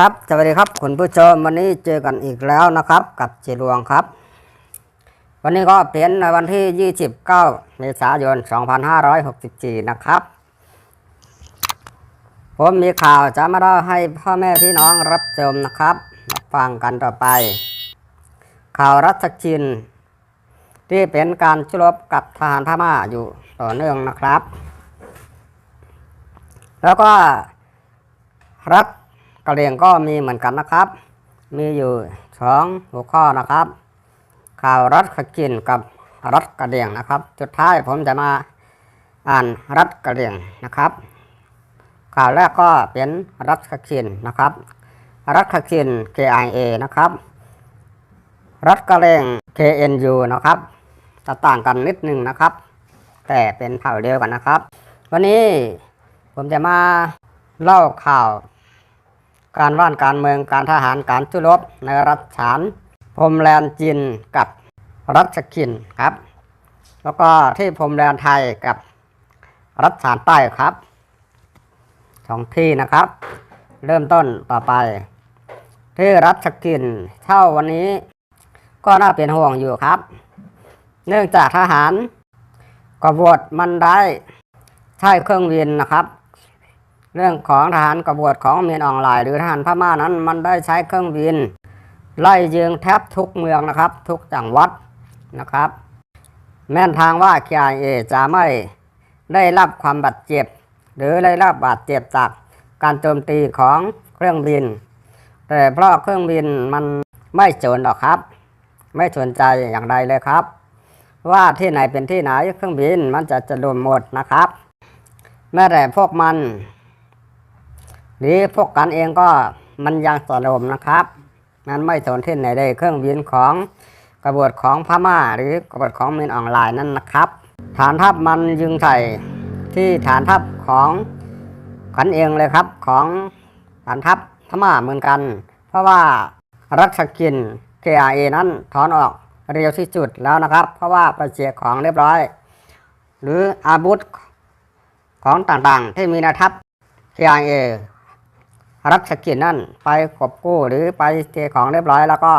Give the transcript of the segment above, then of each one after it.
ครับสวัสดีครับคุณผู้ชมวันนี้เจอกันอีกแล้วนะครับ กับเจรวงครับ วันนี้ก็เปลี่ยนในวันที่ 29 เมษายน 2564 นะครับ ผมมีข่าวจะมาเล่าให้พ่อแม่พี่น้องรับชมนะครับมาฟังกันต่อไป ข่าวรัชกิน ที่เป็นการชุรบกับทหารพม่าอยู่ต่อเนื่องนะครับ แล้วก็รัฐะเหรี่ยงก็มีเหมือนกันนะครับ มีอยู่สองหัวข้อนะครับ ข่าวรัฐขกินกับรัฐกะเหรี่ยงนะครับสุดท้ายผมจะมาอ่านรัฐกะเหรี่ยงนะครับ ข่าวแรกก็เป็นรัฐขกินนะครับ รัฐขกิน KIA นะครับรัฐกะเหรี่ยง KNU นะครับจะต่างกันนิดนึงนะครับ แต่เป็นเผ่าเดียวกันนะครับ วันนี้ผมจะมาเล่าข่าว การว่านการเมืองการทหารการชุรบในรัฐฉานพรมแลนจีนกับรัฐสกินครับ แล้วก็ที่พรมแลนไทยกับรัฐฉานใต้ครับสองที่นะครับ เริ่มต้นต่อไป ที่รัฐสกินเท่าวันนี้ก็น่าเป็นห่วงอยู่ครับ เนื่องจากทหารกบฏมันได้ใช้เครื่องบินนะครับ เรื่องของทหารกบฏของเมียนออนไลน์หรือทหารพม่านั้นมันได้ใช้เครื่องบิน ไล่ยิงแทบทุกเมืองนะครับ ทุกจังหวัดนะครับ แม้นทางว่า KIA จะไม่ได้รับความบาดเจ็บ หรือได้รับบาดเจ็บจากการโจมตีของเครื่องบิน แต่เพราะเครื่องบินมันไม่สนหรอกครับ ไม่สนใจอย่างใดเลยครับ ว่าที่ไหนเป็นที่ไหนเครื่องบินมันจะจะโดนหมดนะครับแม้แต่พวกมัน หรือพวกกันเองก็มันยังสลมนะครับ มันไม่สนที่ไหนเลยเครื่องบินของกบฏของพม่าหรือกบฏของเมียนออนไลน์นั่นนะครับ ฐานทัพมันยิงใส่ที่ฐานทัพของกันเองเลยครับของฐานทัพพม่าเหมือนกัน เพราะว่ารัฐสกิน KIA นั้นถอนออกเร็วที่สุดแล้วนะครับ เพราะว่าไปเสียของเรียบร้อย หรืออาวุธของต่างๆ ที่มีในทัพ KIA รัฐกิจนั่นไปกบกู้หรือไปเทของเรียบร้อยแล้วก็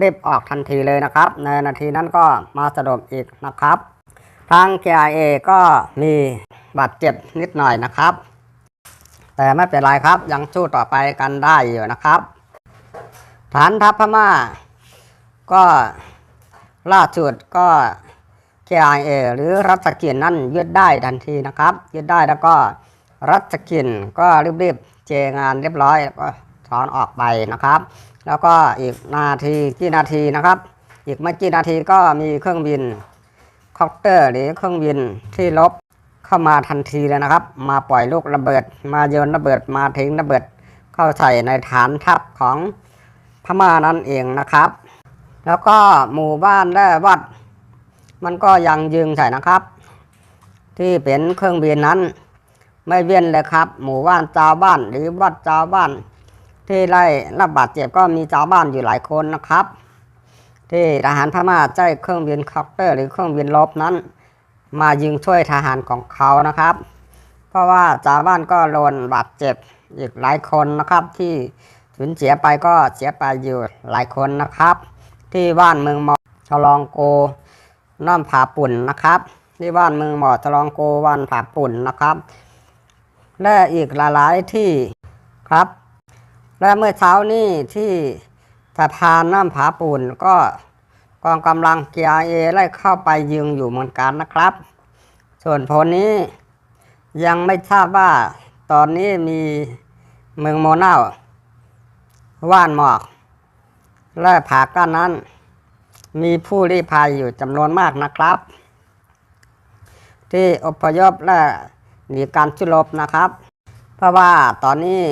รีบออกทันทีเลยนะครับ ในนาทีนั้นก็มาสะดมอีกนะครับ ทาง KIA ก็มีบาดเจ็บนิดหน่อยนะครับ แต่ไม่เป็นไรครับยังสู้ต่อไปกันได้อยู่นะครับ ฐานทัพพม่า ก็ล่าสุดก็ KIA หรือรัฐกิจนั่นยึดได้ทันทีนะครับยึดได้แล้วก็รัฐกิจก็รีบๆ เจงานเรียบร้อยแล้วก็ถอนออกไปนะครับ แล้วก็อีกนาทีกี่นาทีนะครับ อีกไม่กี่นาทีก็มีเครื่องบินคอปเตอร์หรือเครื่องบินที่ลบเข้ามาทันทีเลยนะครับ มาปล่อยลูกระเบิด มาโยนระเบิดมาทิ้งระเบิดเข้าใส่ในฐานทัพของพม่านั่นเองนะครับ แล้วก็หมู่บ้านและวัด มันก็ยังยิงใส่นะครับ ที่เป็นเครื่องบินนั้น ไม่เว้นเลยครับ หมู่บ้านชาวบ้านหรือวัดชาวบ้าน ที่ไล่รับบาดเจ็บก็มีชาวบ้านอยู่หลายคนนะครับ ที่ทหารพม่าใช้เครื่องบินคอปเตอร์ หรือเครื่องบินลบนั้น มายิงช่วยทหารของเขานะครับ เพราะว่าชาวบ้านก็โดนบาดเจ็บอีกหลายคนนะครับ ที่สูญเสียไปก็เสียไปอยู่หลายคนนะครับ ที่บ้านเมืองมอฉลองโกน้ำผาปุ่นนะครับ ที่บ้านเมืองหมอฉลองโกวันผาปุ่นนะครับ และอีกหลายๆที่ครับ และเมื่อเช้านี้ที่สะพานน้ำผาปุ่นก็กองกำลัง KIA ไล่เข้าไปยิงอยู่เหมือนกันนะครับ ส่วนผลนี้ยังไม่ทราบว่าตอนนี้มีเมืองโมนาว่านหมอก และผาก้านนั้น มีผู้ลี้ภัยอยู่จำนวนมากนะครับ ที่อพยพและ หนีการชุรบนะครับ เพราะว่าตอนนี้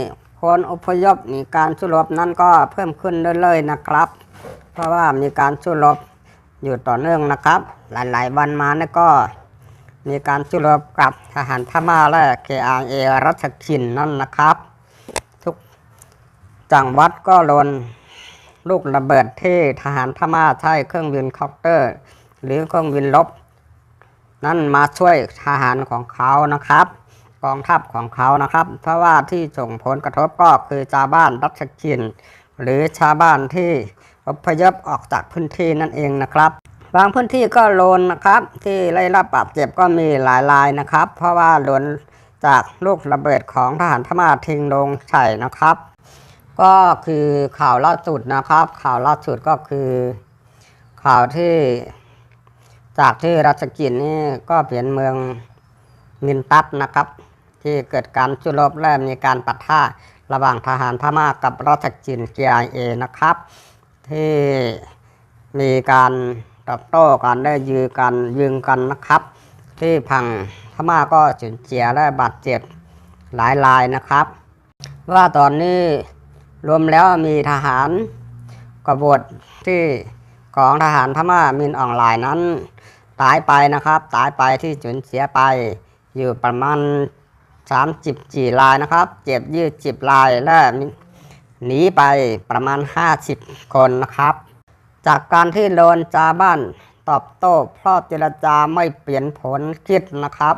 คนอพยพหนีการชุรบนั้นก็เพิ่มขึ้นเรื่อยๆนะครับ เพราะว่ามีการชุรบอยู่ต่อเนื่องนะครับ หลายๆวันมานี่ก็มีการชุรบกับทหารพม่าและ KIA รัชกินนั่นนะครับ ทุกจังหวัดก็โดนลูกระเบิดที่ทหารพม่าใช้เครื่องบินคอปเตอร์ หรือเครื่องบินลบ นั่นมาช่วยทหารของเขานะครับกกองทัพของเขานะครับ เพราะว่าที่ส่งผลกระทบก็คือชาวบ้านรัชกินหรือชาวบ้านที่อพยพออกจากพื้นที่นั่นเองนะครับ บางพื้นที่ก็โลนนะครับ ที่ได้รับบาดเจ็บก็มีหลายรายนะครับ เพราะว่าโดนจากลูกระเบิดของทหารพม่าทิ้งลงใส่นะครับ ก็คือข่าวล่าสุดนะครับ ข่าวล่าสุดก็คือ ข่าวที่ จากที่รัชกิจนี่ก็เป็นเมืองมินตัสนะครับ ที่เกิดการจุลบและมีการปะทะระหว่างทหารพม่ากับรัชกิจ CIA นะครับ ที่มีการตอบโต้กันได้ยือกันยิงกันนะครับ ที่พังพม่าก็สูญเสียและบาดเจ็บหลายรายนะครับ ว่าตอนนี้รวมแล้วมีทหารกบฏที่ ของทหารพม่ามินออนไลน์นั้น ตายไปนะครับ ตายไปที่สูญเสียไป อยู่ประมาณ30จีรายนะครับ เจ็บยืดจิบรายและหนีไปประมาณ 50 คนนะครับ จากการที่โดนจาบ้านตอบโต้เพราะเจรจาไม่เปลี่ยนผลคิดนะครับ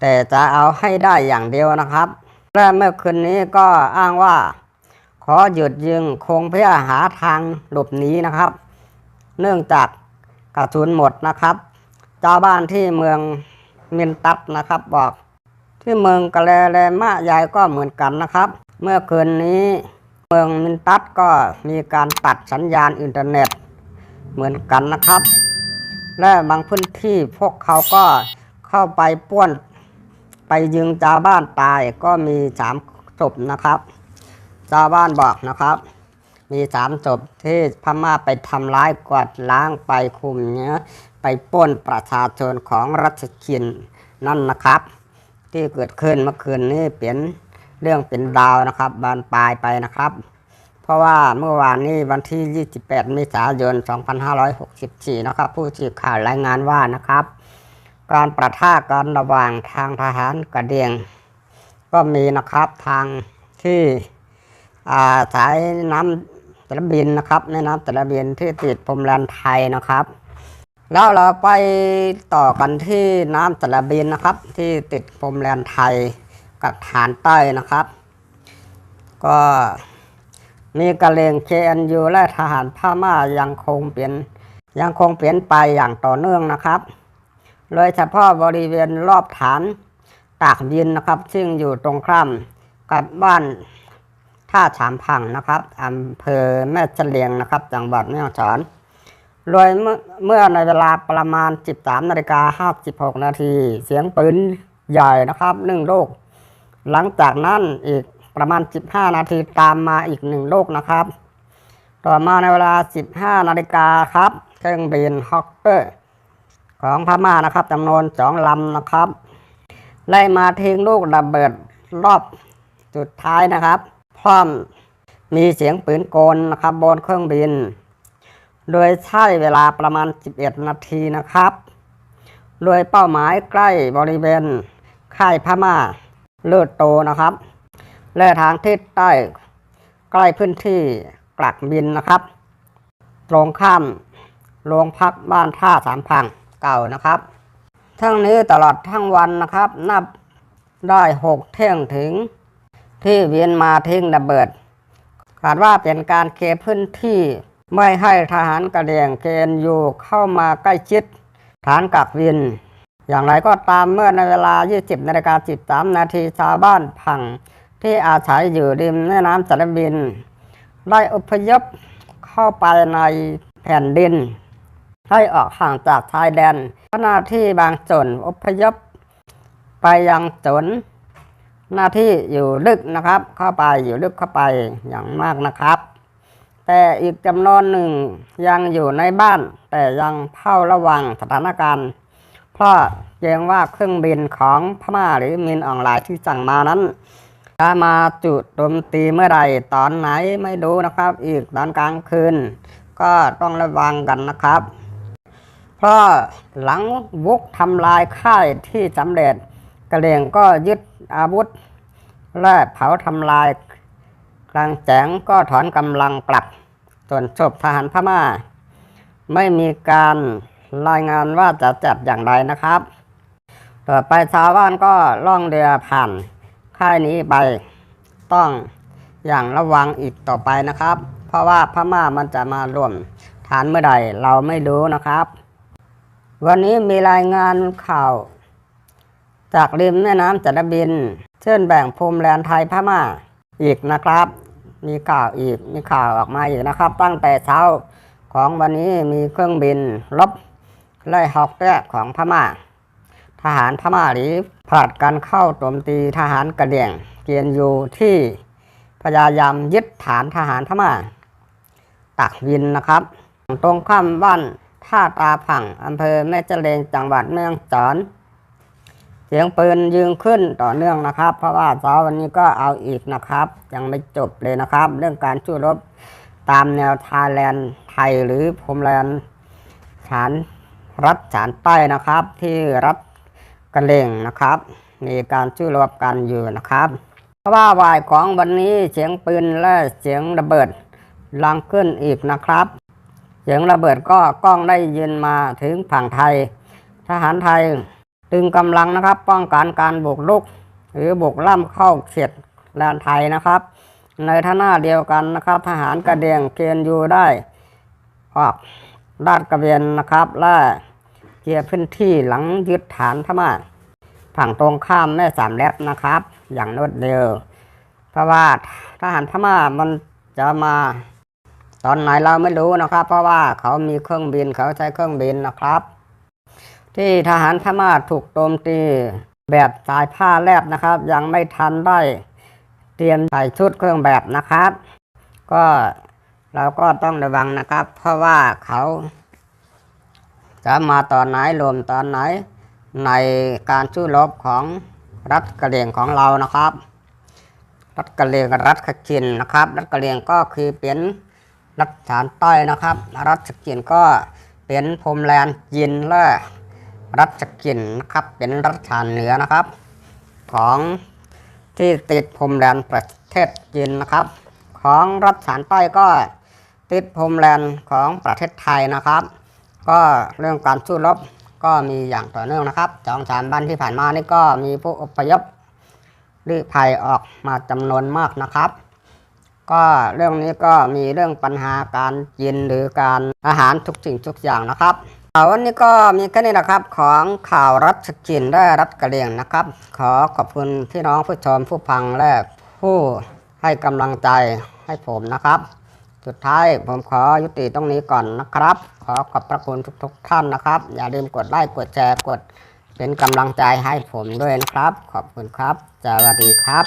แต่จะเอาให้ได้อย่างเดียวนะครับ และเมื่อคืนนี้ก็อ้างว่า ขอหยุดยิงคงเพื่อหาทางหลบหนีนะครับ เนื่องจากกระสุนหมดนะครับชาวบ้านที่เมืองมินตัสนะครับบอก ที่เมืองกะเลแลมะยายก็เหมือนกันนะครับ เมื่อคืนนี้เมืองมินตัสก็มีการตัดสัญญาณอินเทอร์เน็ตเหมือนกันนะครับ และบางพื้นที่พวกเขาก็เข้าไปป้วนไปยิงชาวบ้านตายก็มีสามศพนะครับชาวบ้านบอกนะครับ มีสามศพที่พม่าไปทำร้ายกวาดล้างไปคุมเนื้อไปป้นประชาชนของรัชกินนั่นนะครับ ที่เกิดขึ้นเมื่อคืนนี้เป็นเรื่องเป็นดาวนะครับบานปลายไปนะครับ เพราะว่าเมื่อวานนี้วันที่ 28 เมษายน 2564 นะครับ ผู้สื่อข่าวรายงานว่านะครับ การประทะกันระหว่างทางทหารกระเดียง ก็มีนะครับทางที่อาสายน้ำ ตะบินนะครับในน้ำตะบินที่ติดพรมแดนไทยนะครับ แล้วเราไปต่อกันที่น้ำตะบินนะครับ ที่ติดพรมแดนไทยกับฐานใต้นะครับ ก็มีกระเลง KNU และทหารพม่ายังคงเปลี่ยนยังคงเปลี่ยนไปอย่างต่อเนื่องนะครับ โดยเฉพาะบริเวณรอบฐานตากดินนะครับ ซึ่งอยู่ตรงข้ามกับบ้าน ท่าฉามพังนะครับอำเภอแม่เสลียงนะครับ จังหวัดแม่ฮ่องสอนโดยเมื่อในเวลาประมาณ 13นาฬิกา56นาทีเสียงปืนใหญ่นะครับหนึ่งลูกหลังจากนั้นอีกประมาณ 15 นาทีตามมาอีกหนึ่งลูกนะครับ ต่อมาในเวลา 15นาฬิกาครับเครื่องบินฮอกเกอร์ของพม่านะครับจำนวนสองลำนะครับ ไล่มาทิ้งลูกระเบิดรอบสุดท้ายนะครับ พร้อมมีเสียงปืนโกนนะครับบนเครื่องบิน โดยใช้เวลาประมาณ 11 นาทีนะครับ โดยเป้าหมายใกล้บริเวณค่ายพม่าเลือดโตนะครับ และทางทิศใต้ใกล้พื้นที่กลักบินนะครับ ตรงข้ามโรงพักบ้านท่าสามพังเก่านะครับ ทั้งนี้ตลอดทั้งวันนะครับ นับได้หกเที่ยงถึง ที่เวียนมาทิ้งระเบิดคาดว่าเป็นการเคลียร์พื้นที่ไม่ให้ทหารกระเดียงเกณฑ์อยู่เข้ามาใกล้ชิดฐานกักวิน อย่างไรก็ตามเมื่อในเวลา 20นาฬิกา13นาทีชาวบ้านพังที่อาศัยอยู่ริมแม่น้ำสารบิน ได้อพยพเข้าไปในแผ่นดิน ให้ออกห่างจากชายแดนขณะที่บางส่วนอพยพไปยังจน หน้าที่อยู่ลึกนะครับ เข้าไปอยู่ลึกเข้าไปอย่างมากนะครับ แต่อีกจำนวนหนึ่งยังอยู่ในบ้าน แต่ยังเฝ้าระวังสถานการณ์ เพราะเกรงว่าเครื่องบินของพม่าหรือมินออนไลน์ที่สั่งมานั้นจะมาจุดโจมตีเมื่อไหรตอนไหนไม่รู้นะครับ อีกตอนกลางคืน ก็ต้องระวังกันนะครับ เพราะหลังวุกทำลายค่ายที่สำเร็จกระเลงก็ยึด อาวุธและเผาทำลาย กลางแจงก็ถอนกำลังกลับส่วนศพทหารพม่า ไม่มีการรายงานว่าจะจัดอย่างไรนะครับ ต่อไปชาวบ้านก็ล่องเรือผ่านค่ายนี้ไปต้องอย่างระวังอีกต่อไปนะครับ เพราะว่าพม่ามันจะมารวมฐานเมื่อใดเราไม่รู้นะครับ วันนี้มีรายงานข่าว จากริมแม่น้ำจันทบิน เช่นแบ่งภูมิแลนไทยพม่าอีกนะครับ มีข่าวอีกมีข่าวออกมาอีกนะครับ ตั้งแต่เช้าของวันนี้มีเครื่องบินรบไล่ฮอกแรกของพม่า ทหารพม่าหรือผลัดกันเข้าโจมตีทหารกระเหรี่ยงเกียนยูที่พยายามยึดฐานทหารพม่าตักวินนะครับ ตรงข้ามบ้านท่าตาผังอำเภอแม่เจริญจังหวัดเมืองจอน เสียงปืนยิงขึ้นต่อเนื่องนะครับ เพราะว่าเช้าวันนี้ก็เอาอีกนะครับ ยังไม่จบเลยนะครับ เรื่องการสู้รบตามแนวทายแลนด์ไทยหรือพรมแลนฐานรัฐฐานใต้นะครับ ที่รัฐกระเลงนะครับ มีการสู้รบกันอยู่นะครับ เพราะว่าบ่ายของวันนี้เสียงปืนและเสียงระเบิดลังขึ้นอีกนะครับเสียงระเบิดก็กล้องได้ยินมาถึงฝั่งไทย ทหารไทย ตึงกำลังนะครับ ป้องกันการบุกรุก หรือบุกล่ำเข้าเขตแดนไทยนะครับ ในท่าหน้าเดียวกันนะครับ ทหารกระเดียงเกณฑ์อยู่ได้ออกลาดกระเบียนนะครับและเคลียร์พื้นที่หลังยึดฐานพม่าฝั่งตรงข้ามแม่สามแลบนะครับ อย่างรวดเร็ว เพราะว่าทหารพม่ามันจะมาตอนไหนเราไม่รู้นะครับ เพราะว่าเขามีเครื่องบินเขาใช้เครื่องบินนะครับ ที่ทหารพม่าถูกโจมตีแบบสายผ้าแลบนะครับ ยังไม่ทันได้เตรียมใส่ชุดเครื่องแบบนะครับ ก็เราก็ต้องระวังนะครับ เพราะว่าเขาจะมาตอนไหนรวมตอนไหนในการสู้รบของรัฐกะเหรี่ยงของเรานะครับ รัฐกะเหรี่ยงกับรัฐขจินนะครับ รัฐกะเหรี่ยงก็คือเป็นรัฐฐานใต้นะครับ รัฐขจินก็เป็นพรมแลนด์จีนและ รัฐขจินนะครับ เป็นรัฐฐานเหนือนะครับ ของที่ติดพรมแดนประเทศจีนนะครับ ของรัฐฐานใต้ก็ติดพรมแดนของประเทศไทยนะครับ ก็เรื่องการสู้รบก็มีอย่างต่อเนื่องนะครับสองสามวันที่ผ่านมานี่ก็มีผู้อพยพรือภัยออกมาจำนวนมากนะครับ ก็เรื่องนี้ก็มีเรื่องปัญหาการกินหรือการอาหารทุกสิ่งทุกอย่างนะครับ วันนี้ก็มีแค่นี้นะครับของข่าวรัฐสกินและรัฐกระเหรี่ยงนะครับ ขอขอบคุณพี่น้องผู้ชมผู้ฟังและผู้ให้กำลังใจให้ผมนะครับ สุดท้ายผมขอยุติตรงนี้ก่อนนะครับ ขอขอบพระคุณทุกๆท่านนะครับ อย่าลืมกดไลค์กดแชร์กดเป็นกำลังใจให้ผมด้วยนะครับ ขอบคุณครับสวัสดีครับ